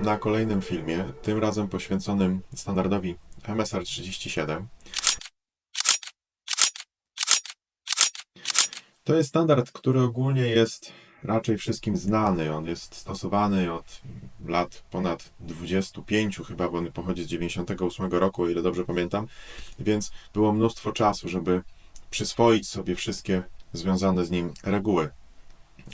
na kolejnym filmie, tym razem poświęconym standardowi MSR 37. To jest standard, który ogólnie jest raczej wszystkim znany. On jest stosowany od lat ponad 25 chyba, bo on pochodzi z 98 roku, o ile dobrze pamiętam, więc było mnóstwo czasu, żeby przyswoić sobie wszystkie związane z nim reguły.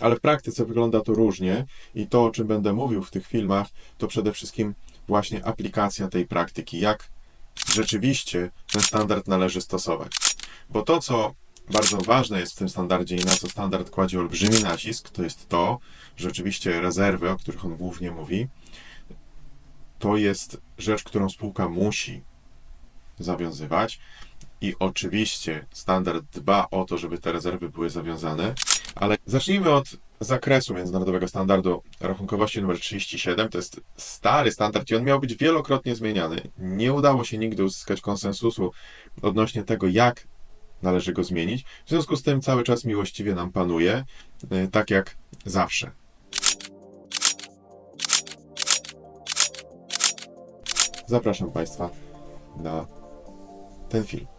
Ale w praktyce wygląda to różnie i to, o czym będę mówił w tych filmach, to przede wszystkim właśnie aplikacja tej praktyki, jak rzeczywiście ten standard należy stosować. Bo to, co bardzo ważne jest w tym standardzie i na co standard kładzie olbrzymi nacisk, to jest to, że rzeczywiście rezerwy, o których on głównie mówi, to jest rzecz, którą spółka musi zawiązywać. I oczywiście standard dba o to, żeby te rezerwy były zawiązane, ale zacznijmy od zakresu międzynarodowego standardu rachunkowości numer 37. To jest stary standard i on miał być wielokrotnie zmieniany. Nie udało się nigdy uzyskać konsensusu odnośnie tego, jak należy go zmienić. W związku z tym cały czas miłościwie nam panuje, y, tak jak zawsze. Zapraszam Państwa na ten film.